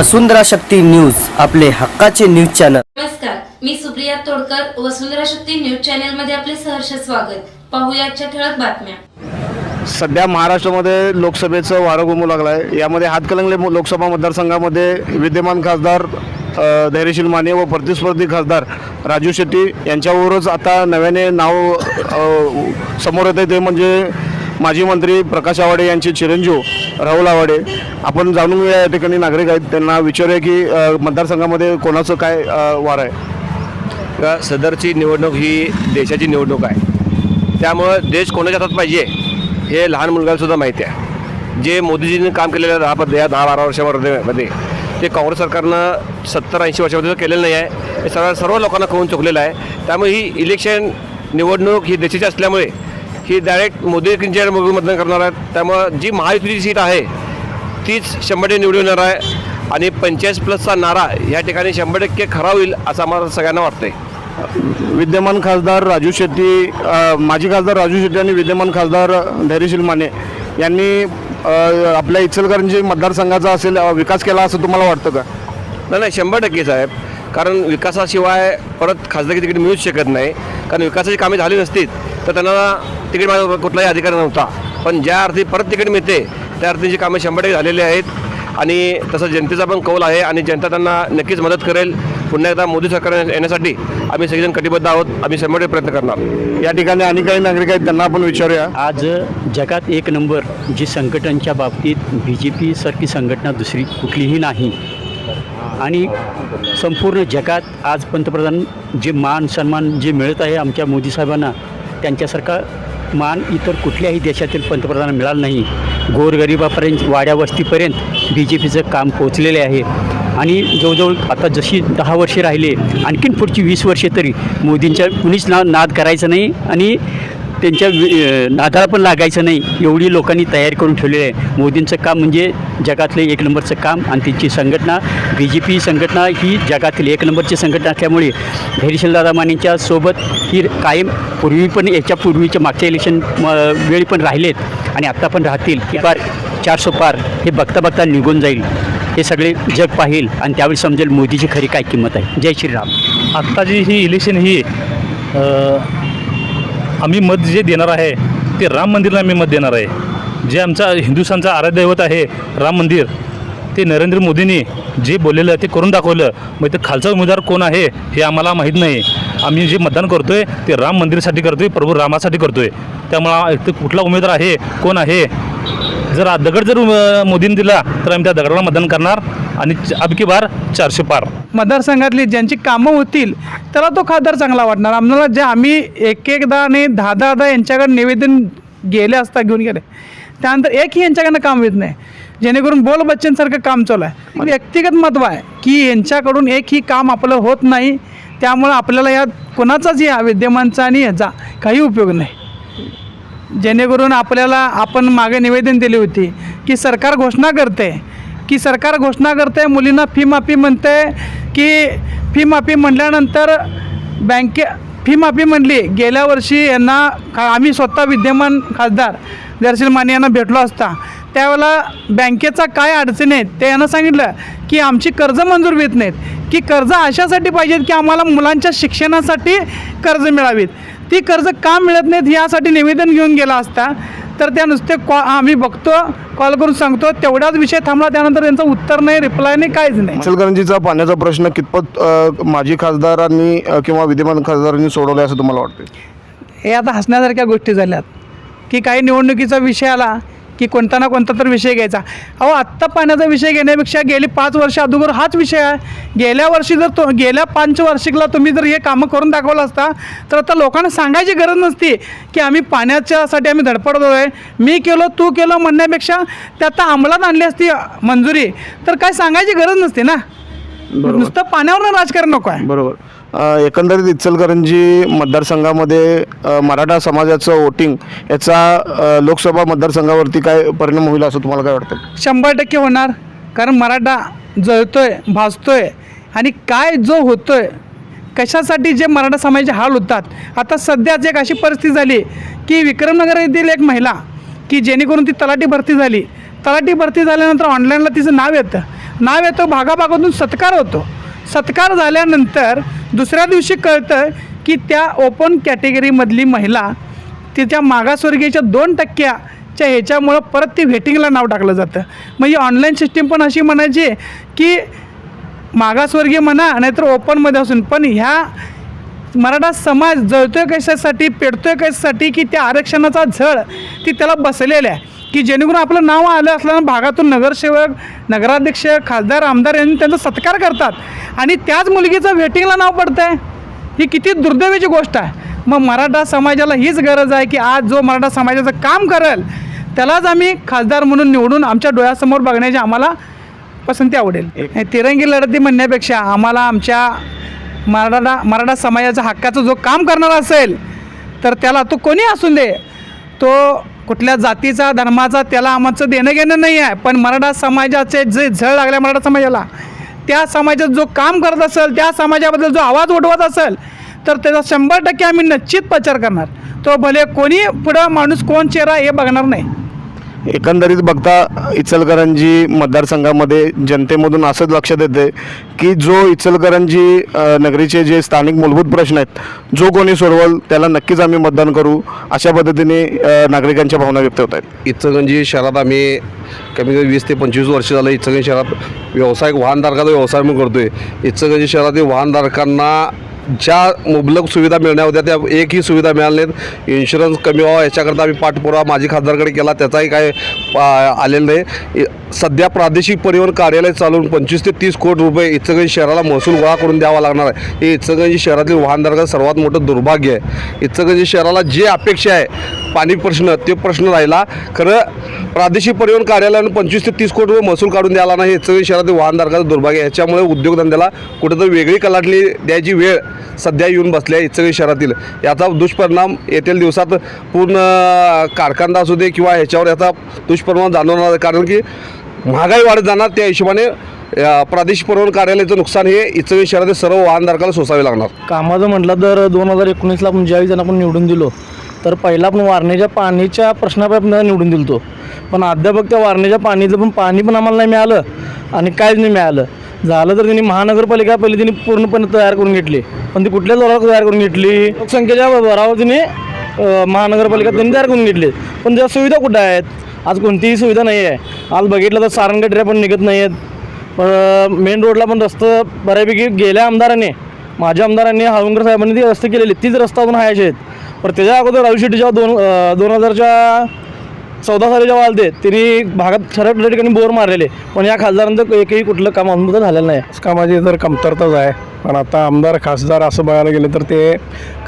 वसुंधरा Shakti news आपले हक्काचे news channel. नमस्कार मी सुप्रिया तोडकर वसुंधरा शक्ती न्यूज चॅनलमध्ये आपले सहर्ष स्वागत. पाहूया आजच्या ठळक बातम्या. सध्या महाराष्ट्रामध्ये लोकसभेचं वारं घुमू लागलं आहे यामध्ये हातकलंगले मो- लोकसभा मतदारसंघामध्ये विद्यमान खासदार धैर्यशील माने व प्रतिस्पर्धी खासदार राजू शेट्टी यांच्यावरच आता नव्याने नाव समोर येते ते म्हणजे माजी मंत्री प्रकाश आवाडे यांचे चिरंजीव राहुल आवाडे. आपण जाणून घेऊया या ठिकाणी नागरिक आहेत. त्यांना विचारूया की मतदारसंघामध्ये कोणाचं काय वार आहे? का सदरची निवडणूक ही देशाची निवडणूक आहे. त्यामुळं देश कोणाच्या हातात पाहिजे हे लहान मुलगालासुद्धा माहिती आहे. जे मोदीजींनी काम केलेलं दहा पद या दहा बारा वर्षामध्ये मध्ये ते काँग्रेस सरकारनं सत्तर ऐंशी वर्षामध्ये केलेलं नाही आहे. हे सर्व सर्व लोकांना कळून चुकलेलं आहे. त्यामुळे ही इलेक्शन निवडणूक ही देशाची असल्यामुळे ही डायरेक्ट मोदींच्या मतदान करणार आहेत. त्यामुळं जी महायुतीची सीट आहे तीच शंभर टक्के निवडून येणार आहे. आणि पंचेचाळीस प्लसचा नारा या ठिकाणी शंभर टक्के खरा होईल असं आम्हाला सगळ्यांना वाटतंय. विद्यमान खासदार राजू शेट्टी माजी खासदार राजू शेट्टी आणि विद्यमान खासदार धैर्यशील माने यांनी आपल्या इचलकरंजी मतदारसंघाचा असेल विकास केला असं तुम्हाला वाटतं का? नाही नाही शंभर टक्के साहेब. कारण विकासाशिवाय परत खासदारी तिकीट मिळूच शकत नाही. कारण विकासाची कामे झाली नसतीत तर त्यांना तिकीट माग कुठलाही अधिकार नव्हता. पण ज्या अर्थी परत तिकीट मिळते त्या अर्थीची कामे शंभर टक्के झालेली आहेत. आणि तसं जनतेचा पण कौल आहे आणि जनता त्यांना नक्कीच मदत करेल. पुन्हा एकदा मोदी सरकार येण्यासाठी आम्ही सगळेजण कटिबद्ध आहोत. आम्ही शंभर टक्के प्रयत्न करणार. या ठिकाणी आणि काही नागरिक आहेत त्यांना आपण विचारूया. आज जगात एक नंबर जी संघटनांच्या बाबतीत बी जे पी सारखी संघटना दुसरी कुठलीही नाही. आणि संपूर्ण जगात आज पंतप्रधान जे मान सन्मान जे मिळत आहे आमच्या मोदी साहेबांना त्यांच्यासारखा मान इतर कुठल्याही देशातील पंतप्रधान मिळाला नाही. गोरगरिबापर्यंत वाड्यावस्तीपर्यंत बी जे पीचं काम पोचलेले आहे. आणि जवळजवळ आता जशी दहा वर्षे राहिले आणखीन पुढची वीस वर्षे तरी मोदींच्या कुणीच ना नाद करायचं नाही. आणि त्यांच्या नादाला पण लागायचं नाही. एवढी लोकांनी तयारी करून ठेवलेली आहे. मोदींचं काम म्हणजे जगातलं एक नंबरचं काम आणि त्यांची संघटना बी जे पी संघटना ही जगातील एक नंबरची संघटना असल्यामुळे धैर्यशीलदादा मानेंच्या सोबत ही कायम पूर्वी पण याच्या पूर्वीच्या मागच्या इलेक्शन म- वेळी पण राहिलेत आणि आत्ता पण राहतील. की पार चारसो पार हे बघता बघता निघून जाईल. हे सगळे जग पाहिल आणि त्यावेळी समजेल मोदीची खरी काय किंमत आहे. जय श्रीराम. आत्ताची ही इलेक्शन ही आम्ही मत जे देणार आहे ते राम मंदिरला आम्ही मत देणार आहे. जे आमचा हिंदुस्थानचा आराध्यवत आहे राम मंदिर ते नरेंद्र मोदींनी जे बोललेलं ते करून दाखवलं मग ते खालचा उमेदवार कोण आहे हे आम्हाला माहीत नाही. आम्ही जे मतदान करतो आहे ते राम मंदिरासाठी करतो आहे प्रभू रामासाठी करतो आहे त्यामुळं ते कुठला उमेदवार आहे कोण आहे जर दगड जर मोदींनी दिला तर आम्ही त्या दगडाला मतदान करणार. आणि अबकी बार चारशे पार. मतदारसंघातली ज्यांची कामं होतील त्याला तो खासदार चांगला वाटणार. आम्हाला जे आम्ही एक एकदा आणि दहा दहा यांच्याकडे निवेदन गेले असता घेऊन गेले त्यानंतर एकही यांच्याकडनं काम येत नाही. जेणेकरून बोल बच्चनसारखं काम चालू आहे. व्यक्तिगत महत्त्व आहे की यांच्याकडून एकही काम आपलं होत नाही त्यामुळं आपल्याला या कोणाचाच या विद्यमानचा आणि याचा काही उपयोग नाही. जेणेकरून आपल्याला आपण मागे निवेदन दिली होती की सरकार घोषणा करते की सरकार घोषणा करते मुलींना फी माफी म्हणते की फी माफी म्हटल्यानंतर बँके फी माफी म्हणली. गेल्या वर्षी यांना का आम्ही स्वतः विद्यमान खासदार दर्शील माने यांना भेटलो असता. त्यावेळेला बँकेचा काय अडचणी आहेत ते यांना सांगितलं की आमची कर्ज मंजूर होत नाहीत की कर्ज अशासाठी पाहिजेत की आम्हाला मुलांच्या शिक्षणासाठी कर्ज मिळावीत. ती कर्ज का मिळत नाहीत यासाठी निवेदन घेऊन गेला असता तर त्या नुसते कॉ आम्ही बघतो कॉल करून सांगतो तेवढाच विषय थांबला त्यानंतर त्यांचं उत्तर नाही रिप्लाय नाही काहीच नाही. इचलकरंजीचा पाण्याचा प्रश्न कितपत अ, माजी खासदारांनी अ, किंवा विद्यमान खासदारांनी सोडवला असं तुम्हाला वाटतं हे आता हसण्यासारख्या गोष्टी झाल्यात की काही निवडणुकीचा विषय आला की कोणता ना कोणता तर विषय घ्यायचा. अहो आत्ता पाण्याचा विषय घेण्यापेक्षा गेली पाच वर्ष अगोदर हाच विषय आहे. गेल्या वर्षी जर तो गेल्या पंचवार्षिकला तुम्ही जर हे कामं करून दाखवलं असता तर आता लोकांना सांगायची गरज नसती की आम्ही पाण्याच्यासाठी आम्ही धडपडतो आहे मी केलो तू केलं म्हणण्यापेक्षा ते आता अंमलात आणली असती मंजुरी तर काय सांगायची गरज नसते ना? नुसतं पाण्यावर राजकारण नको आहे. बरोबर. एकंदरीत इचलकरंजी मतदारसंघामध्ये मराठा समाजाचं वोटिंग याचा लोकसभा मतदारसंघावरती काय परिणाम होईल असं तुम्हाला काय वाटतं? शंभर टक्के होणार. कारण मराठा जळतोय भाजतोय आणि काय जो होतोय कशासाठी जे मराठा समाजाचे हाल होतात. आता सध्याच एक अशी परिस्थिती झाली की विक्रमनगर येथील एक महिला की जेणेकरून ती तलाठी भरती झाली. तलाठी भरती झाल्यानंतर ऑनलाईनला तिचं नाव येतं. नाव येतं भागाभागातून सत्कार होतो. सत्कार झाल्यानंतर दुसऱ्या दिवशी कळतं की त्या ओपन कॅटेगरीमधली महिला तिच्या मागासवर्गीयच्या दोन टक्क्याच्या ह्याच्यामुळं परत ती व्हेटिंगला नाव टाकलं जातं. मग ही ऑनलाईन सिस्टीम पण अशी म्हणायची की मागासवर्गीय म्हणा नाहीतर ओपनमध्ये असून पण ह्या मराठा समाज जळतोय कशासाठी पेटतोय कशासाठी की त्या आरक्षणाचा झळ ती त्याला बसलेला आहे. की जेणेकरून आपलं नाव आलं असल्यानं भागातून नगरसेवक नगराध्यक्ष खासदार आमदार यांनी त्यांचा सत्कार करतात. आणि त्याच मुलगीचं वेटिंगला नाव पडतं आहे ही किती दुर्दैवाची गोष्ट आहे. मग मराठा समाजाला हीच गरज आहे की आज जो मराठा समाजाचं काम करेल त्यालाच आम्ही खासदार म्हणून निवडून आमच्या डोळ्यासमोर बघण्याची आम्हाला पसंती आवडेल. तिरंगी लढती म्हणण्यापेक्षा आम्हाला आमच्या मराठा मराठा समाजाच्या हक्काचं जो काम करणारा असेल तर त्याला तो कोणी असून दे? तो कुठल्या जातीचा धर्माचा त्याला आमचं देणं घेणं नाही आहे. पण मराठा समाजाचे जे झळ लागल्या मराठा समाजाला त्या समाजात जो काम करत असेल त्या समाजाबद्दल जो आवाज उठवत असेल तर त्याचा शंभर टक्के आम्ही निश्चित प्रचार करणार. तो भले कोणी पुढं माणूस कोण चेहरा हे बघणार नाही. एकंदरीत बघता इचलकरंजी मतदारसंघामध्ये जनतेमधून असंच लक्षात येते की जो इचलकरंजी नगरीचे जे स्थानिक मूलभूत प्रश्न आहेत जो कोणी सोडवल त्याला नक्कीच आम्ही मतदान करू अशा पद्धतीने नागरिकांच्या भावना व्यक्त होत आहेत. इचलगंजी शहरात आम्ही कमी कमी वीस ते पंचवीस वर्ष झालं इचलगंजी शहरात व्यावसायिक वाहनधारकाचा व्यवसाय म्हणून करतो आहे इचलगंजी शहरातील वाहनधारकांना ज्या मुबलक सुविधा मिळण्या होत्या त्या एकही सुविधा मिळाल्या नाहीत. इन्शुरन्स कमी व्हावा याच्याकरता आम्ही पाठपुरावा माजी खासदारकडे केला त्याचाही काय आ, आलेलं नाही. सध्या प्रादेशिक परिवहन कार्यालय चालवून पंचवीस ते तीस कोटी रुपये इचलगंजी शहराला महसूल गोळा करून द्यावा लागणार आहे. हे इचलगंजी शहरातील वाहनधारकाचं सर्वात मोठं दुर्भाग्य आहे. इचलगंजी शहराला जे अपेक्षा आहे पाणी प्रश्न ते प्रश्न राहिला. खरं प्रादेशिक परिवहन कार्यालयानं पंचवीस ते तीस कोटी रुपये महसूल काढून द्यायला नाही. हे इचलगंजी शहरातील वाहनधारकाचं दुर्भाग्य आहे. ह्याच्यामुळे उद्योगधंद्याला कुठेतरी वेगळी कलाटणी द्यायची वेळ सध्या येऊन बसली आहे इचलगंजी शहरातील. याचा दुष्परिणाम येथील दिवसात पूर्ण कारखानदा असू दे किंवा ह्याच्यावर याचा दुष्परिणाम जाणवणार आहे. कारण की महागाई वाढत जाणार त्या हिशोबाने प्रादेशिक परिवहन कार्यालयाचं नुकसान हे इचवी शहरातील सर्व वाहनधारकाला सोसावे लागणार. कामाचं म्हटलं तर दोन हजार एकोणीसला आपण ज्यावेळी त्यांना आपण निवडून दिलो तर पहिला आपण वारणेच्या पाणीच्या प्रश्नापासून निवडून दिलतो. पण अद्याप त्या वारणेच्या पाणीचं पण पाणी पण आम्हाला नाही मिळालं आणि काहीच नाही मिळालं. झालं तर त्यांनी महानगरपालिका पहिले त्यांनी पूर्णपणे तयार करून घेतली. पण ती कुठल्या जोरावर तयार करून घेतली? लोकसंख्येच्या बरावर तिने महानगरपालिका त्यांनी तयार करून घेतली. पण त्या सुविधा कुठं आहेत? आज कोणतीही सुविधा नाही आहे. आज बघितलं तर सारंगटऱ्या पण निघत नाही आहेत. पण मेन रोडला पण रस्तं बऱ्यापैकी गेल्या आमदाराने. माझ्या आमदारांनी हाळुंकर साहेबांनी ती रस्ते केलेले. तीच रस्ता अजून हायचे आहेत. पण त्याच्या अगोदर राजू शेट्टी जेव्हा दोन दोन हजारच्या चौदा साली जेव्हा आलते तिने भागात ठराव ठिकाणी बोर मारलेले. पण या खासदारांचं एकही कुठलं काम अजून झालेलं नाही. कामाची तर कमतरताच आहे. पण आता आमदार खासदार असं बघायला गेलं तर ते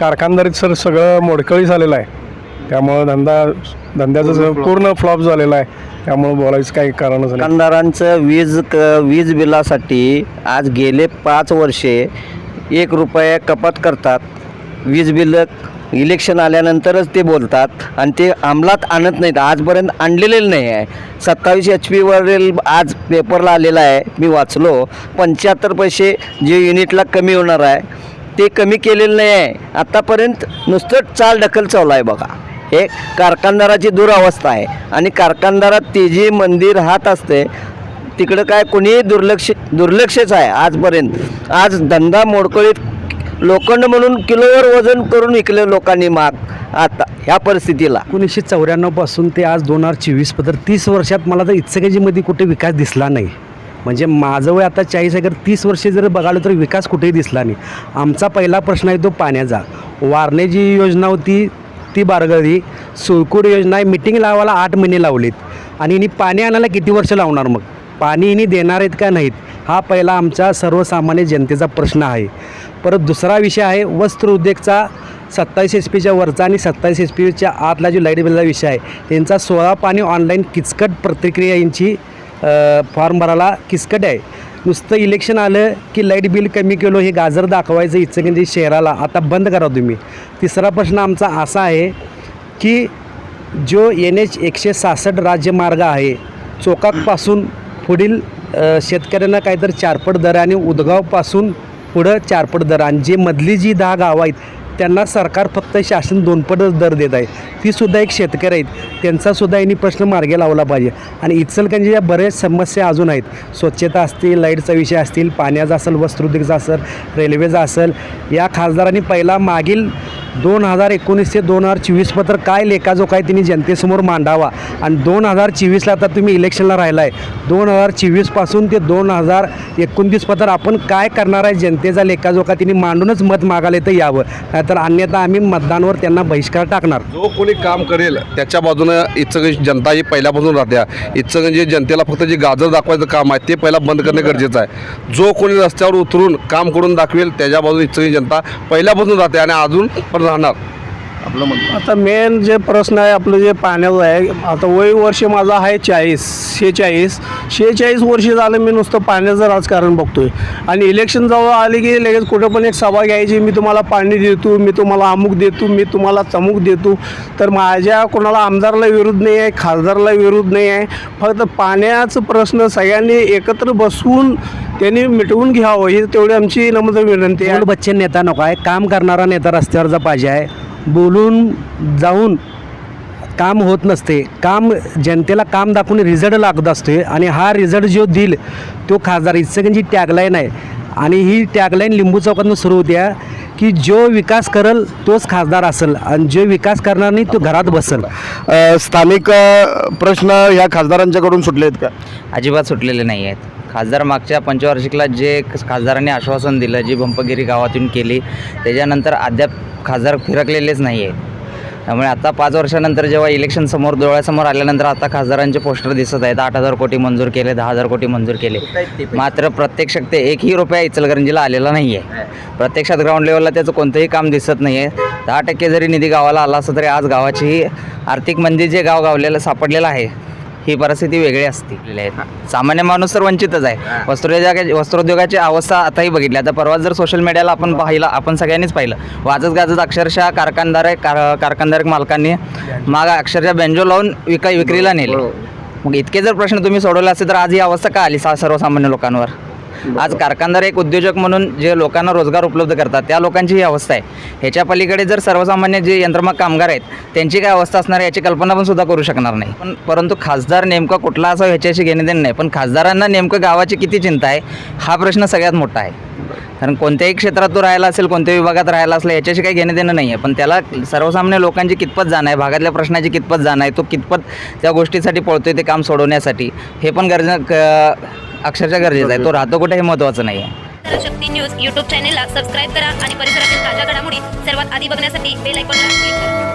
कारखानदारीत सर सगळं मोडकळी झालेलं आहे. त्यामुळं धंदा धंद्याचं पूर्ण फ्लॉप झालेला आहे. त्यामुळं बोलायचं काही कारणच नाही. दुकानदारांचं वीज क वीज बिलासाठी आज गेले पाच वर्षे एक रुपये कपात करतात. वीज बिल इलेक्शन आल्यानंतरच ते बोलतात आणि ते अंमलात आणत नाहीत. आजपर्यंत आणलेलं नाही आहे. सत्तावीस एच पीवरील आज पेपरला आलेला आहे. मी वाचलो. पंच्याहत्तर पैसे जे युनिटला कमी होणार आहे ते कमी केलेलं नाही आहे. आत्तापर्यंत नुसतं चाल ढकल चालू आहे बघा. हे कारखानदाराची दुरावस्था आहे. आणि कारखानदारात तेजी मंदिर हात असते तिकडं काय कोणीही दुर्लक्ष दुर्लक्षच आहे आजपर्यंत. आज धंदा मोडकळीत लोखंड म्हणून किलोवर वजन करून विकले लोकांनी माग. आता ह्या परिस्थितीला. एकोणीसशे चौऱ्याण्णवपासून ते आज दोन हजार चोवीस पत्र तीस वर्षात मला तर इचकेजीमध्ये कुठे विकास दिसला नाही. म्हणजे माझं वय आता चाळीस आहे तीस वर्षे जर बघालं तर विकास कुठेही दिसला नाही. आमचा पहिला प्रश्न आहे तो पाण्याचा. वारणे जी योजना होती ती बारगळी सुळकूड योजना आहे मिटिंग लावायला आठ महिने लावलीत. आणि इनी पाणी आणायला किती वर्ष लावणार मग? पाणी इनी देणार आहेत का नाहीत? हा पहिला आमचा सर्वसामान्य जनतेचा प्रश्न आहे. परत दुसरा विषय आहे वस्त्र उद्योगचा सत्तावीस एस पीच्या वरचा आणि सत्तावीस एस पीच्या आतला जो लाइट बिलचा विषय आहे त्यांचा सोळा पाणी ऑनलाईन किचकट प्रतिक्रिया यांची फॉर्म भरायला किचकट आहे. नुसतं इलेक्शन आलं की लाइट बिल कमी केलो हे गाजर दाखवायचं इचलकरंजी म्हणजे शहराला. आता बंद करा तुम्ही. तिसरा प्रश्न आमचा असा आहे की जो एन एच एकशे सहासष्ट राज्यमार्ग आहे चोकाकपासून पुढील शेतकऱ्यांना काहीतरी चारपट दर आणि उदगावपासून पुढं चारपट दर. आणि जे मधली जी दहा गावं आहेत त्यांना सरकार फक्त शासन दोनपटच दर देत आहे. ती सुद्धा एक शेतकरी आहेत. त्यांचासुद्धा यांनी प्रश्न मार्गे लावला पाहिजे. आणि इचलकरंजी बऱ्याच समस्या अजून आहेत. स्वच्छता असतील लाईटचा विषय असतील पाण्याचा असेल वस्त्रोद्योगचा असेल रेल्वेचा असेल या खासदारांनी पहिला मागील दोन हजार एकोणीस ते दोन हजार चोवीसपत्र काय काय लेखाजो काय त्यांनी जनतेसमोर मांडावा? आणि दोन हजार चोवीसला आता तुम्ही इलेक्शनला राहिला आहे दोन हजार चोवीसपासून ते दोन हजार एकोणतीसपत्र आपण काय करणार आहे? जनतेचा लेखाजोखा त्यांनी मांडूनच मत मागायला तर यावं. नाहीतर अन्यथा आम्ही मतदानावर त्यांना बहिष्कार टाकणार. जो कोणी काम करेल त्याच्या बाजूनं इचलकरंजी जनता ही पहिल्यापासून राहत्या जे जनतेला फक्त जे गाजर दाखवायचं काम आहे ते पहिला बंद करणे गरजेचं आहे. जो कोणी रस्त्यावर उतरून काम करून दाखवेल त्याच्या बाजूने इथं जनता पहिल्यापासून राहते. आणि अजून पण রানার आपलं म्हणणं? आता मेन जे प्रश्न आहे आपलं जे पाण्याचं आहे आता वय वर्ष माझं आहे चाळीस शेहेचाळीस. शेहेचाळीस वर्ष झालं मी नुसतं पाण्याचं राजकारण बघतोय. आणि इलेक्शन जवळ आले की लगेच कुठं पण एक सभा घ्यायची मी तुम्हाला पाणी देतो मी तुम्हाला अमुक देतो मी तुम्हाला तमुक देतो. तर माझ्या कोणाला आमदारला विरोध नाही आहे खासदारला विरोध नाही आहे. फक्त पाण्याचं प्रश्न सगळ्यांनी एकत्र बसवून त्यांनी मिटवून घ्यावं ही तेवढी आमची नम्र विनंती आहे. बोल बच्चे नेता नको आहे. काम करणारा नेता रस्त्यावरचा पाहिजे आहे. बोलून जाऊन काम होत नसते. काम जनतेला काम दाखवून रिझल्ट लागत असते आणि हा रिझल्ट जो देईल तो खासदार इचकनची टॅगलाईन आहे. आणि ही टॅगलाईन लिंबू चौकातून सुरू होते की जो विकास करल तोच खासदार असेल. आणि जो विकास करणार नाही तो घरात बसेल. स्थानिक प्रश्न ह्या खासदारांच्याकडून सुटले आहेत का? अजिबात सुटलेले नाही आहेत. खासदार मागच्या पंचवार्षिकला जे खासदारांनी आश्वासन दिलं जी बंपगिरी गावातून केली त्याच्यानंतर अद्याप खासदार फिरकलेलेच नाही आहे त्यामुळे आता पाच वर्षानंतर जेव्हा इलेक्शन समोर डोळ्यासमोर आल्यानंतर आता खासदारांचे पोस्टर दिसत आहेत. आठ हजार कोटी मंजूर केले दहा हजार कोटी मंजूर केले. मात्र प्रत्यक्षात ते एकही रुपया इचलकरंजीला आलेला नाही आहे प्रत्यक्षात ग्राउंड लेवलला त्याचं कोणतंही काम दिसत नाही आहे दहा टक्के जरी निधी गावाला आला असं तरी आज गावाचीही आर्थिक मंदी जे गाव गावलेलं सापडलेलं आहे ही परिस्थिती वेगळी असते. आहेत सामान्य माणूस तर वंचितच आहे. वस्त्रोद्योगा वस्त्रोद्योगाची अवस्था आताही बघितली. आता परवा जर सोशल मीडियाला आपण पाहिलं आपण सगळ्यांनीच पाहिलं. वाजत गाजत अक्षरशः कारखानदार आहे कार कारखानदारक मालकांनी माग अक्षरशः बेंजो लावून विका विक्रीला नेले. मग इतके जर प्रश्न तुम्ही सोडवले असते तर आज ही अवस्था का आली सा सर्वसामान्य लोकांवर? आज कारखानदार एक उद्योजक म्हणून जे लोकांना रोजगार उपलब्ध करतात त्या लोकांची ही अवस्था आहे. ह्याच्या पलीकडे जर सर्वसामान्य जे यंत्रमाग कामगार आहेत त्यांची काय अवस्था असणार आहे याची कल्पना पण सुद्धा करू शकणार नाही. पण परंतु खासदार नेमका कुठला असा ह्याच्याशी घेणे देणे नाही पण खासदारांना नेमकं गावाची किती चिंता आहे हा प्रश्न सगळ्यात मोठा आहे. कारण कोणत्याही क्षेत्रात तो राहायला असेल कोणत्याही विभागात राहायला असेल याच्याशी काही घेणं देणं नाही आहे पण त्याला सर्वसामान्य लोकांची कितपत जाण आहे भागातल्या प्रश्नाची कितपत जाण आहे तो कितपत त्या गोष्टीसाठी पळतोय ते काम सोडवण्यासाठी हे पण गरज अक्षरशः गरजेचा आहे. तो राहतो कुठे हे महत्त्वाचं नाही आहे शक्ती न्यूज युट्यूब चॅनेलला सबस्क्राईब करा आणि परिसरातील ताज्या घडामोडी सर्वात आधी बघण्यासाठी बेल आयकॉनला क्लिक करा.